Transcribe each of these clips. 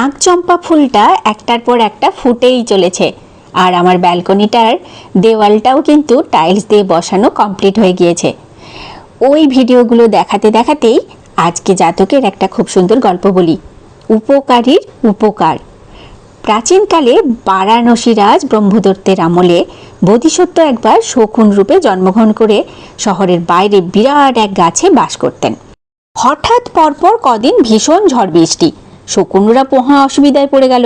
নাগচম্পা ফুলটা একটার পর একটা ফুটেই চলেছে। আর আমার ব্যালকনিটার দেওয়ালটাও কিন্তু টাইলস দিয়ে বসানো কমপ্লিট হয়ে গিয়েছে। ওই ভিডিওগুলো দেখাতে দেখাতেই আজকে জাতকের একটা খুব সুন্দর গল্প বলি। উপকারীর উপকার। প্রাচীনকালে বারাণসী রাজ ব্রহ্মদত্তের আমলে বোধিসত্ত্ব একবার শকুন রূপে জন্মগ্রহণ করে শহরের বাইরে বিরাট এক গাছে বাস করতেন। হঠাৎ পরপর কদিন ভীষণ ঝড় বৃষ্টি। শকুনরা পোহা অসুবিধায় পড়ে গেল।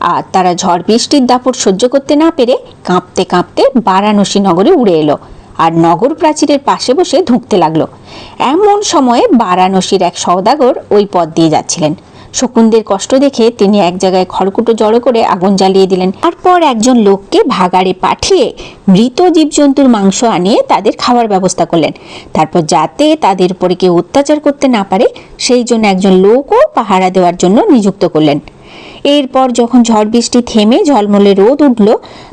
আর তারা ঝড় বৃষ্টির দাপট সহ্য করতে না পেরে কাঁপতে কাঁপতে বারাণসী নগরে উড়ে এলো আর নগর প্রাচীরের পাশে বসে ধুঁকতে লাগল। এমন সময়ে বারাণসীর এক সওদাগর ওই পথ দিয়ে যাচ্ছিলেন। শকুনদের কষ্ট দেখে তিনি এক জায়গায় খড়কুটো জড়ো করে আগুন জ্বালিয়ে দিলেন। তারপর একজন লোককে ভাগাড়ে পাঠিয়ে মৃত জীবজন্তুর মাংস আনিয়ে তাদের খাওয়ার ব্যবস্থা করলেন। তারপর যাতে তাদের উপরে কেউ অত্যাচার করতে না পারে, সেই জন্য একজন লোকও পাহারা দেওয়ার জন্য নিযুক্ত করলেন। এরপর যখন ঝড় বৃষ্টি থেমে ঝলমলে রোদ উঠল,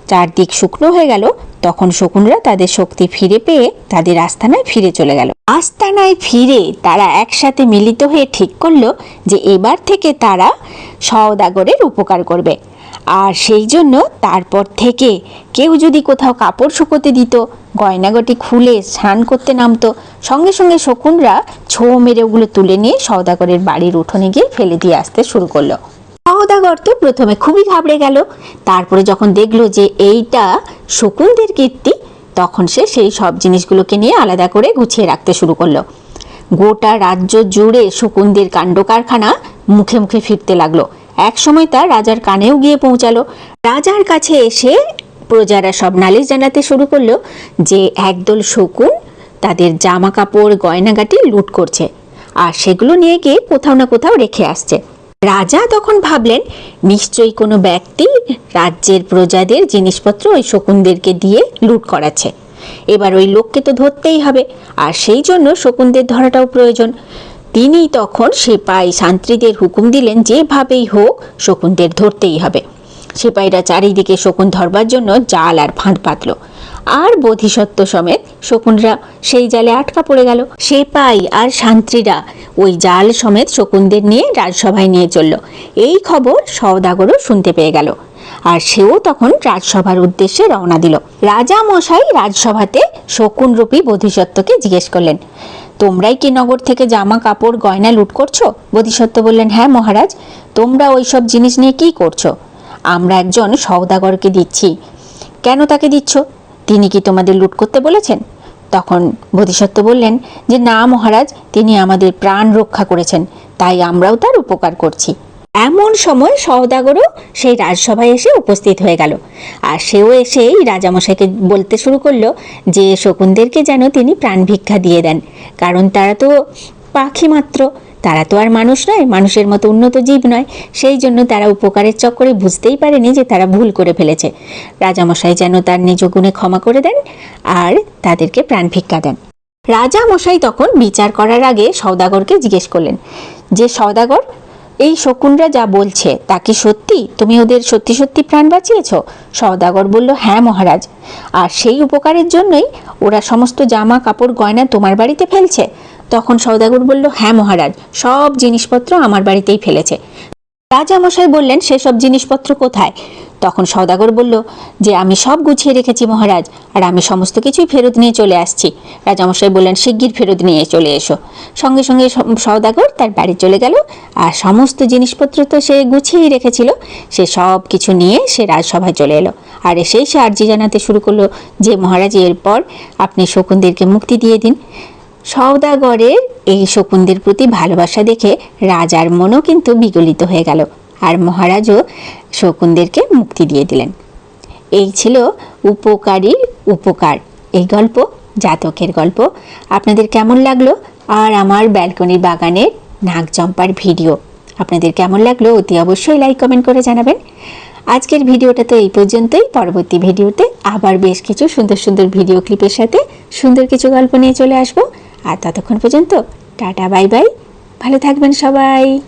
চারদিক শুকনো হয়ে গেল তখন শকুনরা তাদের শক্তি ফিরে পেয়ে তাদের আস্তানায় ফিরে চলে গেল। আস্তানায় ফিরে তারা একসাথে মিলিত হয়ে ঠিক করল যে এবার থেকে তারা সওদাগরের উপকার করবে। আর সেই জন্য তারপর থেকে কেউ যদি কোথাও কাপড় শুকোতে দিত, গয়নাগটি খুলে স্নান করতে নামতো, সঙ্গে সঙ্গে শকুনরা ছো মেরে ওগুলো তুলে নিয়ে সওদাগরের বাড়ির উঠোনে গিয়ে ফেলে দিয়ে আসতে শুরু করল। সওদাগর তো প্রথমে খুবই ঘাবড়ে গেল। তারপরে যখন দেখল যে এইটা শকুনদের কীর্তি, তখন সে সেই সব জিনিসগুলোকে নিয়ে আলাদা করে গুছিয়ে রাখতে শুরু করল। গোটা রাজ্য জুড়ে শকুনদের কাণ্ড কারখানা মুখে মুখে ফিরতে লাগল। এক সময় তা রাজার কানেও গিয়ে পৌঁছালো। রাজার কাছে এসে প্রজারা সব নালিশ জানাতে শুরু করল যে একদল শকুন তাদের জামা কাপড় গয়নাগাটি লুট করছে। আর সেগুলো নিয়ে গিয়ে কোথাও না কোথাও রেখে আসছে। রাজা তখন ভাবলেন, নিশ্চয়ই কোনো ব্যক্তি রাজ্যের প্রজাদের জিনিসপত্র ওই শকুনদেরকে দিয়ে লুট করাচ্ছে। এবার ওই লোককে তো ধরতেই হবে, আর সেই জন্য শকুনদের ধরাটাও প্রয়োজন। তিনি তখন সেপাই শান্ত্রীদের হুকুম দিলেন, যেভাবেই হোক শকুনদের ধরতেই হবে। সিপাহীরা চারিদিকে শকুন ধরবার জন্য জাল আর ফাঁদ পাতল। আর বোধিসত্ত্ব সমেত শকুনরা সেই জালে আটকা পড়ে গেল। সেপাই আর শান্ত্রীরা ওই জাল সমেত শকুনদের নিয়ে রাজসভায় নিয়ে চলল। এই খবর সওদাগরও শুনতে পেয়ে গেল। আর সেও তখন রাজসভার উদ্দেশ্যে রওনা দিল। রাজা মশাই রাজসভাতে শকুনরূপী বোধিসত্ত্বকে জিজ্ঞেস করলেন, তোমরাই কি নগর থেকে জামা কাপড়, গয়না লুট করছ? বোধিসত্ত্ব বললেন হ্যাঁ মহারাজ, তোমরা ওই সব জিনিস নিয়ে কি করছ? আমরা একজন সওদাগরকে দিচ্ছি। কেন তাকে দিচ্ছ? তিনি কি তোমাদের লুট করতে বলেছেন? তখন বোধিসত্ত্ব বললেন যে, না মহারাজ, তিনি আমাদের প্রাণ রক্ষা করেছেন, তাই আমরাও তার উপকার করছি। এমন সময় সওদাগরও সেই রাজসভায় এসে উপস্থিত হয়ে গেল। আর সেও এসেই রাজামশাইকে বলতে শুরু করল যে, শকুনদেরকে যেন তিনি প্রাণ ভিক্ষা দিয়ে দেন, কারণ তারা তো পাখি মাত্র তারা তো আর মানুষ নয়, মানুষের মতো উন্নত জীব নয়। সেই জন্য তারা উপকারের চক্করে বুঝতেই পারেনি যে তারা ভুল করে ফেলেছে। রাজামশাই যেন তার নিজ গুণে ক্ষমা করে দেন আর তাদেরকে প্রাণ ভিক্ষা দেন। রাজা মশাই তখন বিচার করার আগে সওদাগরকে জিজ্ঞেস করলেন, যে সওদাগর, এই শকুনরা যা বলছে, তা কি সত্যি? তুমি ওদের সত্যি সত্যি প্রাণ বাঁচিয়েছ? সওদাগর বলল হ্যাঁ মহারাজ। আর সেই উপকারের জন্যই ওরা সমস্ত জামা কাপড় গয়না তোমার বাড়িতে ফেলছে। তখন সওদাগর বলল হ্যাঁ মহারাজ, সব জিনিসপত্র আমার বাড়িতেই ফেলেছে। রাজামশাই বললেন সেসব জিনিসপত্র কোথায়? তখন সওদাগর বলল, যে আমি সব গুছিয়ে রেখেছি মহারাজ, আর আমি সমস্ত কিছুই ফেরত নিয়ে চলে আসছি। রাজামশাই বললেন, শিগগির ফেরত নিয়ে চলে এসো। সঙ্গে সঙ্গে স- সওদাগর তার বাড়ি চলে গেল, আর সমস্ত জিনিসপত্র তো সে গুছিয়েই রেখেছিল। সে সব কিছু নিয়ে সে রাজসভায় চলে এলো, আর এসেই সে আর্জি জানাতে শুরু করল যে, মহারাজ, এরপর আপনি শকুনদেরকে মুক্তি দিয়ে দিন। সওদাগরের এই শকুনদের প্রতি ভালোবাসা দেখে রাজার মনও কিন্তু বিগলিত হয়ে গেল আর মহারাজও শকুনদেরকে মুক্তি দিয়ে দিলেন। এই ছিল উপকারীর উপকার। এই গল্প, জাতকের গল্প। আপনাদের কেমন লাগল? আর আমার ব্যালকনির বাগানের নাগচম্পার ভিডিও। আপনাদের কেমন লাগল? অতি অবশ্যই লাইক, কমেন্ট করে জানাবেন। আজকের ভিডিওটা তো এই পর্যন্তই। পরবর্তী ভিডিওতে আবার বেশ কিছু সুন্দর সুন্দর ভিডিও ক্লিপের সাথে সুন্দর কিছু গল্প নিয়ে চলে আসব। আর ততক্ষণ পর্যন্ত টাটা বাই বাই। ভালো থাকবেন সবাই।